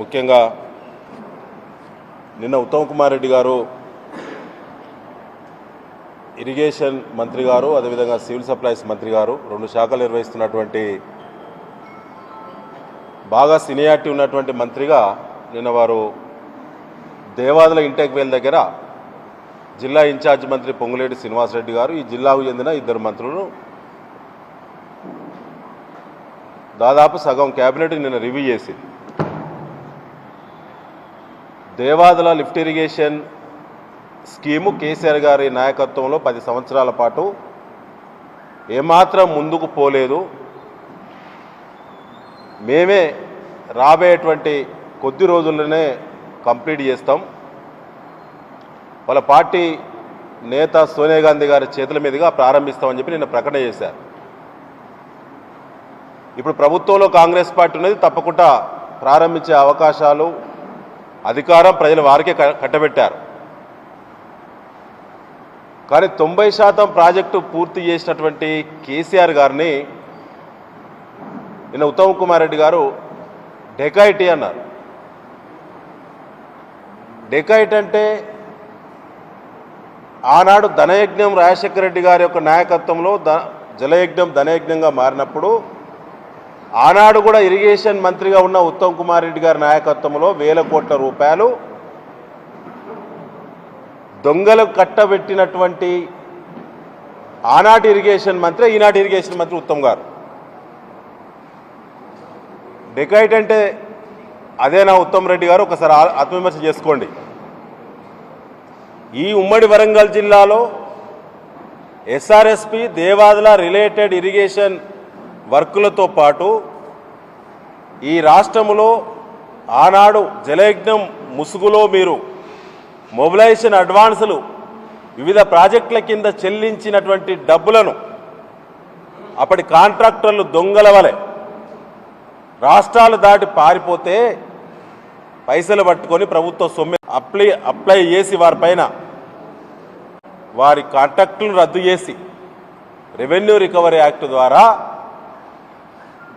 ముఖ్యంగా నిన్న ఉత్తమ్ కుమార్ రెడ్డి గారు ఇరిగేషన్ మంత్రి గారు అదేవిధంగా సివిల్ సప్లైస్ మంత్రి గారు రెండు శాఖలు నిర్వహిస్తున్నటువంటి బాగా సీనియారిటీ ఉన్నటువంటి మంత్రిగా నిన్న వారు దేవాదుల ఇంటెక్ వేల్ దగ్గర జిల్లా ఇన్ఛార్జ్ మంత్రి పొంగులేటి శ్రీనివాసరెడ్డి గారు ఈ జిల్లాకు చెందిన ఇద్దరు మంత్రులు దాదాపు సగం క్యాబినెట్ నిన్న రివ్యూ చేసింది. Devadula lift irrigation scheme KCR గారి నాయకత్వంలో పది సంవత్సరాల పాటు ఏమాత్రం ముందుకు పోలేదు. మేమే రాబోయేటువంటి కొద్ది రోజుల్లోనే కంప్లీట్ చేస్తాం. వాళ్ళ పార్టీ నేత సోనియా గాంధీ గారి చేతుల మీదుగా ప్రారంభిస్తామని చెప్పి నిన్న ప్రకటన చేశారు. ఇప్పుడు ప్రభుత్వంలో కాంగ్రెస్ పార్టీ ఉన్నది తప్పకుండా ప్రారంభించే అవకాశాలు అధికారం ప్రజల వారికే కట్టబెట్టారు. కానీ తొంభై శాతం ప్రాజెక్టు పూర్తి చేసినటువంటి కేసీఆర్ గారిని నిన్న ఉత్తమ్ కుమార్ రెడ్డి గారు డెకాయిటీ అన్నారు. డెకాయిట్ అంటే ఆనాడు ధనయజ్ఞం రాజశేఖర రెడ్డి గారి యొక్క నాయకత్వంలో ద జలయజ్ఞం ధనయజ్ఞంగా మారినప్పుడు ఆనాడు కూడా ఇరిగేషన్ మంత్రిగా ఉన్న ఉత్తమ్ కుమార్ రెడ్డి గారి నాయకత్వంలో వేల కోట్ల రూపాయలు దొంగలు కట్టబెట్టినటువంటి ఆనాటి ఇరిగేషన్ మంత్రి ఈనాటి ఇరిగేషన్ మంత్రి ఉత్తమ్ గారు. డెకైట్ అంటే అదేనా ఉత్తమ్ రెడ్డి గారు ఒకసారి ఆత్మవిమర్శ చేసుకోండి. ఈ ఉమ్మడి వరంగల్ జిల్లాలో ఎస్ఆర్ఎస్పి దేవాదుల రిలేటెడ్ ఇరిగేషన్ వర్కులతో పాటు ఈ రాష్ట్రంలో ఆనాడు జలయజ్ఞం ముసుగులో మీరు మొబిలైజేషన్ అడ్వాన్సులు వివిధ ప్రాజెక్టుల కింద చెల్లించినటువంటి డబ్బులను అప్పటి కాంట్రాక్టర్లు దొంగల వలె రాష్ట్రాలు దాటి పారిపోతే పైసలు పట్టుకొని ప్రభుత్వ సొమ్మె అప్లై అప్లై చేసి వారిపైన వారి కాంట్రాక్టులను రద్దు చేసి రెవెన్యూ రికవరీ యాక్ట్ ద్వారా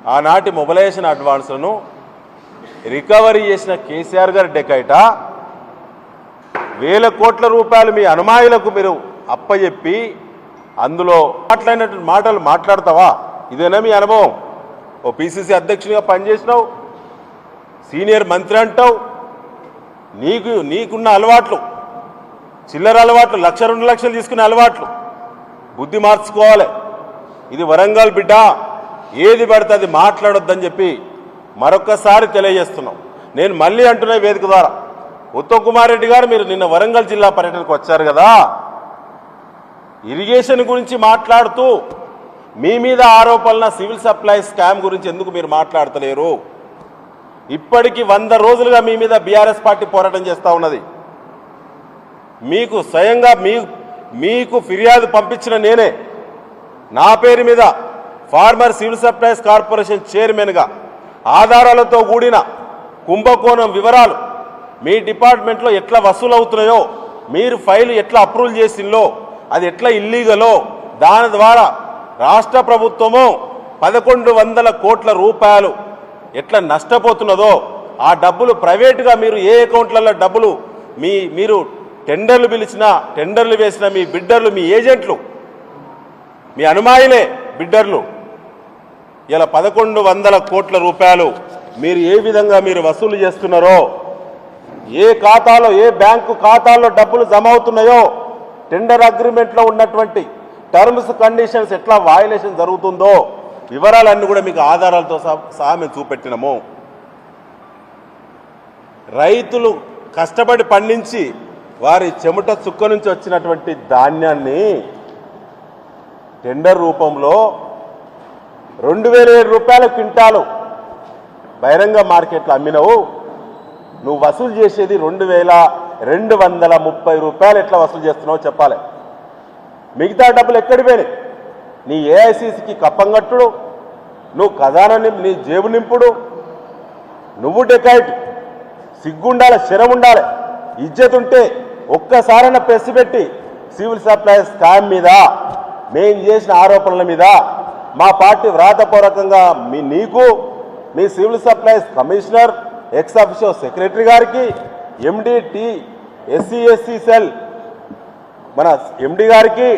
ఆనాటి మొబలైజేషన్ అడ్వాన్స్లను రికవరీ చేసిన కేసీఆర్ గారి డెకైట వేల కోట్ల రూపాయలు మీ అనుమాయులకు మీరు అప్పచెప్పి అందులో మాట్లాడినటువంటి మాటలు మాట్లాడతావా? ఇదేనా మీ అనుభవం? ఓ పిసిసి అధ్యక్షునిగా పనిచేసినావు సీనియర్ మంత్రి అంటావు నీకు నీకున్న అలవాట్లు చిల్లర అలవాట్లు లక్ష రెండు లక్షలు తీసుకునే అలవాట్లు బుద్ధి మార్చుకోవాలి. ఇది వరంగల్ బిడ్డ. ఏది పడితే అది మాట్లాడొద్దని చెప్పి మరొకసారి తెలియజేస్తున్నాం. నేను మళ్ళీ అంటున్న వేదిక ద్వారా ఉత్తమ్ కుమార్ రెడ్డి గారు మీరు నిన్న వరంగల్ జిల్లా పర్యటనకు వచ్చారు కదా? ఇరిగేషన్ గురించి మాట్లాడుతూ మీ మీద ఆరోపణల సివిల్ సప్లై స్కామ్ గురించి ఎందుకు మీరు మాట్లాడతలేరు? ఇప్పటికి వంద రోజులుగా మీ మీద బీఆర్ఎస్ పార్టీ పోరాటం చేస్తూ ఉన్నది. మీకు స్వయంగా మీ మీకు ఫిర్యాదు పంపించిన నేనే. నా పేరు మీద ఫార్మర్ సివిల్ సప్లైస్ కార్పొరేషన్ చైర్మన్గా ఆధారాలతో కూడిన కుంభకోణం వివరాలు మీ డిపార్ట్మెంట్లో ఎట్లా వసూలు అవుతున్నాయో మీరు ఫైల్ ఎట్లా అప్రూవల్ చేసిందో అది ఎట్లా ఇల్లీగలో దాని ద్వారా రాష్ట్ర ప్రభుత్వము పదకొండు వందల కోట్ల రూపాయలు ఎట్లా నష్టపోతున్నదో ఆ డబ్బులు ప్రైవేటుగా మీరు ఏ అకౌంట్లలో డబ్బులు మీ మీరు టెండర్లు పిలిచినా టెండర్లు వేసిన మీ బిడ్డర్లు మీ ఏజెంట్లు మీ అనుమాయిలే బిడ్డర్లు. ఇలా పదకొండు వందల కోట్ల రూపాయలు మీరు ఏ విధంగా మీరు వసూలు చేస్తున్నారో ఏ ఖాతాలో ఏ బ్యాంకు ఖాతాలో డబ్బులు జమ అవుతున్నాయో టెండర్ అగ్రిమెంట్లో ఉన్నటువంటి టర్మ్స్ కండిషన్స్ ఎట్లా వాయులేషన్ జరుగుతుందో వివరాలన్నీ కూడా మీకు ఆధారాలతో సహా- మేము చూపెట్టినాము. రైతులు కష్టపడి పండించి వారి చెమట చుక్క నుంచి వచ్చినటువంటి ధాన్యాన్ని టెండర్ రూపంలో రెండు వేల ఏడు రూపాయల క్వింటాలు బహిరంగ మార్కెట్లో అమ్మినవు. నువ్వు వసూలు చేసేది రెండు వేల రెండు వందల ముప్పై రూపాయలు ఎట్లా వసూలు చేస్తున్నావో చెప్పాలి. మిగతా డబ్బులు ఎక్కడి పోయినాయి? నీ ఏఐసిసికి కప్పం కట్టుడు నువ్వు ఖజానా నీ జేబు నింపుడు. నువ్వు డెకాయిట్ సిగ్గుండాలి శరం ఉండాలి ఇజ్జత్ ఉంటే ఒక్కసారైనా ప్రెస్ పెట్టి సివిల్ సప్లైస్ స్కామ్ మీద మేం చేసిన ఆరోపణల మీద మా పార్టీ వ్రాతపూర్వకంగా మీ నీకు మీ civil supplies commissioner ex officio secretary గారికి ఎండిటి ఎస్సీ ఎస్సీ సెల్ మన ఎండి గారికి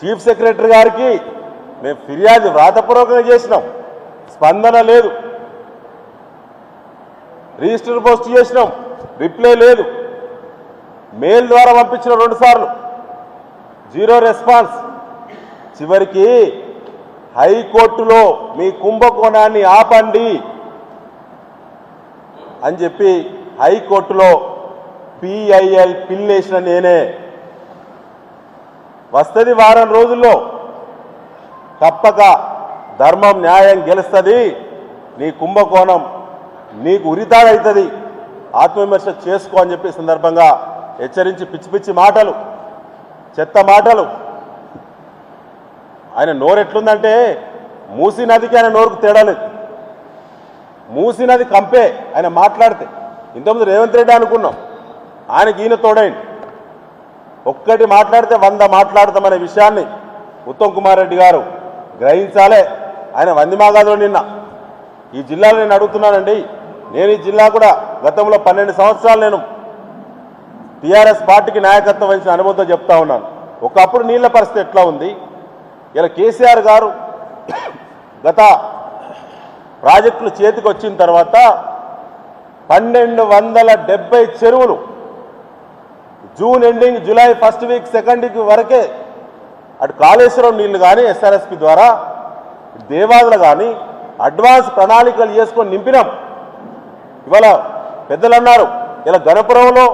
చీఫ్ సెక్రటరీ గారికి మేము ఫిర్యాదు వ్రాతపూర్వకంగా చేసినాం. స్పందన లేదు. రిజిస్టర్ పోస్ట్ చేసినాం. రిప్లై లేదు. మెయిల్ ద్వారా పంపించిన రెండు సార్లు. Zero response. చివరికి హైకోర్టులో మీ కుంభకోణాన్ని ఆపండి అని చెప్పి హైకోర్టులో పిఐఎల్ పిల్లేసిన నేనే. వస్తుంది వారం రోజుల్లో. తప్పక ధర్మం న్యాయం గెలుస్తుంది. నీ కుంభకోణం నీకు ఉరితాడవుతుంది ఆత్మవిమర్శ చేసుకో అని చెప్పి సందర్భంగా హెచ్చరించి పిచ్చి పిచ్చి మాటలు చెత్త మాటలు ఆయన నోరు ఎట్లుందంటే మూసీ నదికి ఆయన నోరుకు తేడా లేదు. మూసీ నది కంపే ఆయన మాట్లాడితే. ఇంతకుముందు రేవంత్ రెడ్డి అనుకున్నాం. ఆయనకి ఈయన తోడైంది ఒక్కటి మాట్లాడితే వంద మాట్లాడతామనే విషయాన్ని ఉత్తమ్ కుమార్ రెడ్డి గారు గ్రహించాలే. ఆయన వందిమాగాదులో నిన్న. ఈ జిల్లాలో నేను అడుగుతున్నానండి నేను ఈ జిల్లా కూడా గతంలో పన్నెండు సంవత్సరాలు నేను టీఆర్ఎస్ పార్టీకి నాయకత్వం వహించిన అనుభవంతో చెప్తా ఉన్నాను. ఒకప్పుడు నీళ్ళ పరిస్థితి ఎట్లా ఉంది? ఇలా కేసీఆర్ గారు గత ప్రాజెక్టులు చేతికి వచ్చిన తర్వాత పన్నెండు వందల డెబ్బై చెరువులు June ending July first week second week వరకే అటు కాళేశ్వరం నీళ్ళు కానీ ఎస్ఆర్ఎస్పి ద్వారా దేవాదులు కానీ అడ్వాన్స్ ప్రణాళికలు చేసుకొని నింపినాం. ఇవాళ పెద్దలు అన్నారు ఇలా గణపురంలో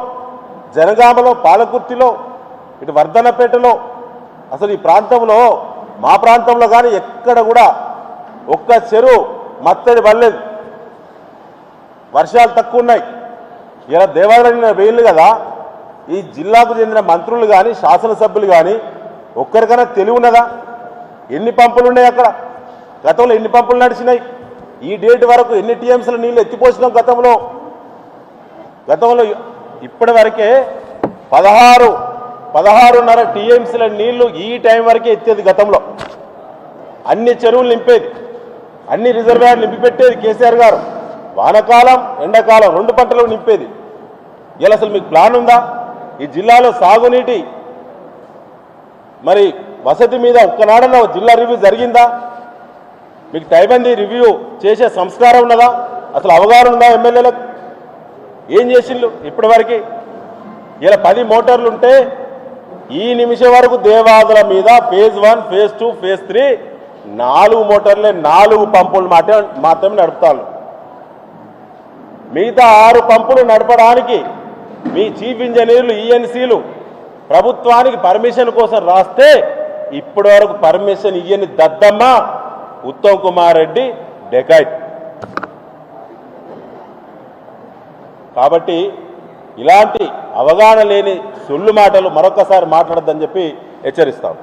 జనగామలో పాలకుర్తిలో ఇటు వర్ధనపేటలో అసలు ఈ ప్రాంతంలో మా ప్రాంతంలో కానీ ఎక్కడ కూడా ఒక్క చెరువు మత్తడి పడలేదు. వర్షాలు తక్కువ ఉన్నాయి. ఇలా దేవాలయం వేయలు కదా. ఈ జిల్లాకు చెందిన మంత్రులు కానీ శాసనసభ్యులు కానీ ఒక్కరికైనా తెలివి ఉన్నదా? ఎన్ని పంపులు ఉన్నాయి అక్కడ? గతంలో ఎన్ని పంపులు నడిచినాయి? ఈ డేట్ వరకు ఎన్ని టీఎంసీలు నీళ్ళు ఎత్తిపోసినాం గతంలో? గతంలో ఇప్పటి వరకే పదహారు పదహారున్నర టీఎంసీల నీళ్ళు ఈ టైం వరకే ఎత్తేది గతంలో. అన్ని చెరువులు నింపేది. అన్ని రిజర్వాయర్లు నింపి పెట్టేది కేసీఆర్ గారు. వానకాలం ఎండాకాలం రెండు పంటలు నింపేది. ఇలా అసలు మీకు ప్లాన్ ఉందా? ఈ జిల్లాలో సాగునీటి మరి వసతి మీద ఒక్కనాడలో జిల్లా రివ్యూ జరిగిందా? మీకు టైం అంది రివ్యూ చేసే సంస్కారం ఉన్నదా? అసలు అవగాహన ఉందా ఎమ్మెల్యేలకు? ఏం చేసిండ్రు ఇప్పటివరకు? ఇలా పది మోటార్లు ఉంటే ఈ నిమిషం వరకు దేవాదుల మీద phase one phase two phase three నాలుగు మోటార్లే నాలుగు పంపులు మాత్రమే మాత్రమే నడుపుతారు మిగతా ఆరు పంపులు నడపడానికి మీ చీఫ్ ఇంజనీర్లు ఈఎన్సీలు ప్రభుత్వానికి పర్మిషన్ కోసం రాస్తే ఇప్పటి వరకు పర్మిషన్ ఇయ్యని దద్దమ్మ ఉత్తమ్ కుమార్ రెడ్డి డెకైట్. కాబట్టి ఇలాంటి అవగాహన లేని సొల్లు మాటలు మరొకసారి మాట్లాడద్దని చెప్పి హెచ్చరిస్తాం.